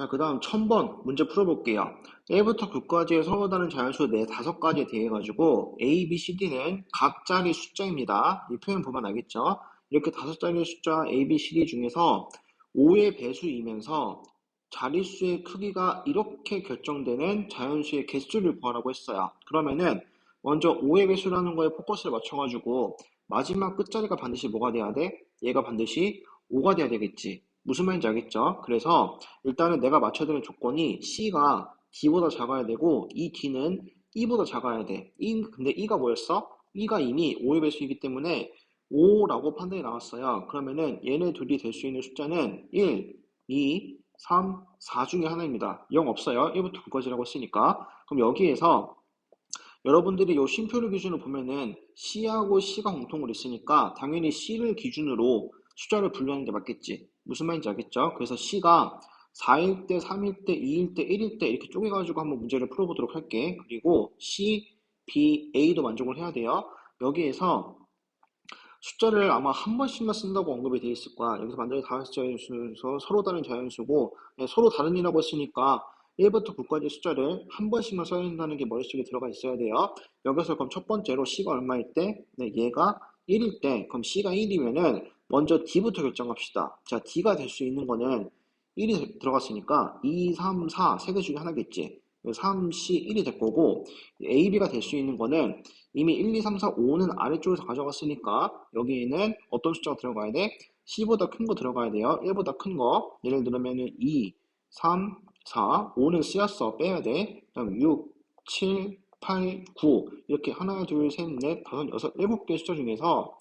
자, 그 다음 1000번 문제 풀어볼게요. 1부터 9까지의 서로 다른 자연수 네 다섯 가지에 대해 가지고 A, B, C, D는 각 자리 숫자입니다. 이 표현 보면 알겠죠? 이렇게 다섯 자리 숫자 A, B, C, D 중에서 5의 배수이면서 자릿수의 크기가 이렇게 결정되는 자연수의 개수를 구하라고 했어요. 그러면은 먼저 5의 배수라는 거에 포커스를 맞춰가지고 마지막 끝자리가 반드시 뭐가 돼야 돼? 얘가 반드시 5가 돼야 되겠지. 무슨 말인지 알겠죠? 그래서 일단은 내가 맞춰야 되는 조건이 C가 D보다 작아야 되고 이 D는 E보다 작아야 돼. E, 근데 E가 뭐였어? E가 이미 5의 배수이기 때문에 5라고 판단이 나왔어요. 그러면은 얘네 둘이 될 수 있는 숫자는 1, 2, 3, 4 중에 하나입니다. 0 없어요. 1부터 9까지라고 했으니까. 그럼 여기에서 여러분들이 이 쉼표를 기준으로 보면은 C하고 C가 공통으로 있으니까 당연히 C를 기준으로 숫자를 분류하는 게 맞겠지. 무슨 말인지 알겠죠? 그래서 C가 4일 때, 3일 때, 2일 때, 1일 때 이렇게 쪼개가지고 한번 문제를 풀어보도록 할게. 그리고 C, B, A도 만족을 해야 돼요. 여기에서 숫자를 아마 한 번씩만 쓴다고 언급이 되어 있을 거야. 여기서 만약에 다섯 자연수에서 서로 다른 자연수고 네, 서로 다른이라고 했으니까 1부터 9까지 숫자를 한 번씩만 써야 된다는 게 머릿속에 들어가 있어야 돼요. 여기서 그럼 첫 번째로 C가 얼마일 때? 네, 얘가 1일 때 그럼 C가 1이면은 먼저 D부터 결정합시다. 자, D가 될 수 있는 거는 1이 들어갔으니까 2, 3, 4, 세 개 중에 하나겠지. 3, C, 1이 될 거고 A, B가 될 수 있는 거는 이미 1, 2, 3, 4, 5는 아래쪽에서 가져갔으니까 여기에는 어떤 숫자가 들어가야 돼? C보다 큰 거 들어가야 돼요. 1보다 큰 거. 예를 들면 은 2, 3, 4, 5는 C였어. 빼야 돼. 그 다음 6, 7, 8, 9 이렇게 하나, 둘, 셋, 넷, 다섯, 여섯, 일곱 개 숫자 중에서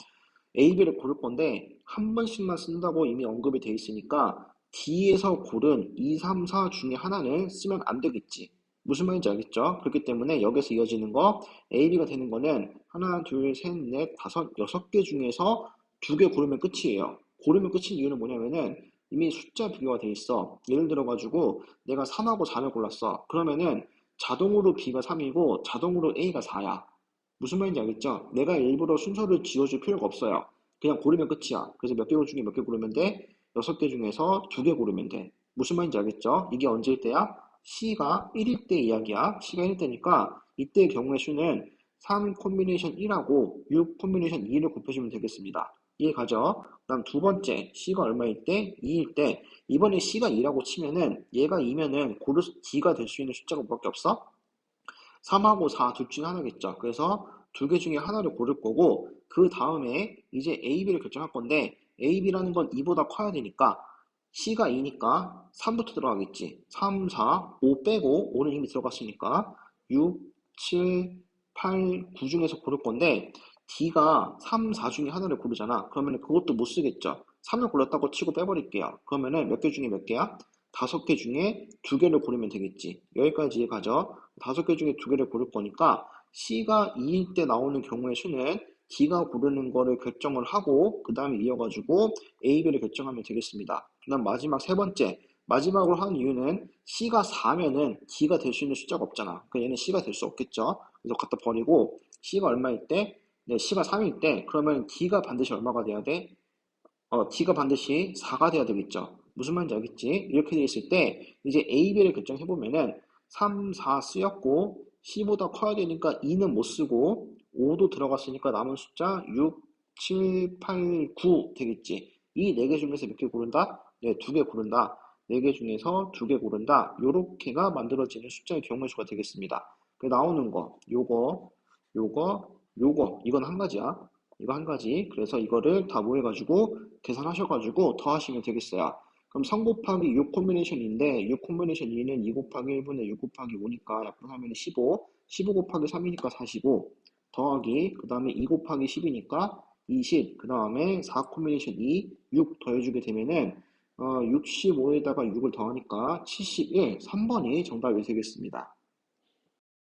A, B를 고를 건데 한 번씩만 쓴다고 이미 언급이 돼 있으니까 D에서 고른 2, 3, 4 중에 하나는 쓰면 안 되겠지. 무슨 말인지 알겠죠? 그렇기 때문에 여기서 이어지는 거 A, B가 되는 거는 하나, 둘, 셋, 넷, 다섯, 여섯 개 중에서 두 개 고르면 끝이에요. 고르면 끝인 이유는 뭐냐면은 이미 숫자 비교가 돼 있어. 예를 들어 가지고 내가 3하고 4를 골랐어. 그러면은 자동으로 B가 3이고 자동으로 A가 4야. 무슨 말인지 알겠죠? 내가 일부러 순서를 지어줄 필요가 없어요. 그냥 고르면 끝이야. 그래서 몇 개 중에 몇 개 고르면 돼? 여섯 개 중에서 두 개 고르면 돼. 무슨 말인지 알겠죠? 이게 언제일 때야? C가 1일 때 이야기야. C가 1일 때니까 이때의 경우의 수는 3 콤비네이션 1하고 6 콤비네이션 2를 곱해주면 되겠습니다. 이해 가죠? 그 다음 두 번째 C가 얼마일 때? 2일 때 이번에 C가 2라고 치면은 얘가 2면은 고르 D가 될 수 있는 숫자가 뭐밖에 없어? 3하고 4 둘 중에 하나겠죠. 그래서 두 개 중에 하나를 고를 거고 그 다음에 이제 A, B를 결정할 건데 A, B라는 건 2보다 커야 되니까 C가 2니까 3부터 들어가겠지. 3, 4, 5 빼고 5는 이미 들어갔으니까 6, 7, 8, 9 중에서 고를 건데 D가 3, 4 중에 하나를 고르잖아. 그러면 그것도 못 쓰겠죠. 3을 골랐다고 치고 빼버릴게요. 그러면은 몇 개 중에 몇 개야? 다섯 개 중에 두 개를 고르면 되겠지. 여기까지 가죠. 다섯 개 중에 두 개를 고를 거니까 C가 2일 때 나오는 경우의 수는 D가 고르는 거를 결정을 하고 그 다음에 이어가지고 A, B를 결정하면 되겠습니다. 그 다음 마지막 세 번째 마지막으로 하는 이유는 C가 4면은 D가 될 수 있는 숫자가 없잖아. 그러니까 얘는 C가 될 수 없겠죠. 그래서 갖다 버리고 C가 얼마일 때? 네, C가 3일 때 그러면 D가 반드시 얼마가 돼야 돼? 어, D가 반드시 4가 돼야 되겠죠. 무슨 말인지 알겠지? 이렇게 돼 있을 때 이제 A, B를 결정해 보면은 3, 4 쓰였고 C보다 커야 되니까 2는 못 쓰고 5도 들어갔으니까 남은 숫자 6, 7, 8, 9 되겠지. 이 네 개 중에서 몇 개 고른다? 네, 두 개 고른다. 네 개 중에서 두 개 고른다. 요렇게가 만들어지는 숫자의 경우의 수가 되겠습니다. 그 나오는 거, 요거, 요거, 요거, 이건 한 가지야. 이거 한 가지. 그래서 이거를 다 모여가지고 계산하셔가지고 더 하시면 되겠어요. 그럼 3 곱하기 6 콤비네이션인데 6 콤비네이션 2는 2 곱하기 1분의 6 곱하기 5니까 약분하면 15, 15 곱하기 3이니까 45 더하기 그 다음에 2 곱하기 10이니까 20, 그 다음에 4 콤비네이션 2, 6 더해주게 되면은 어, 65에다가 6을 더하니까 71, 3번이 정답이 되겠습니다.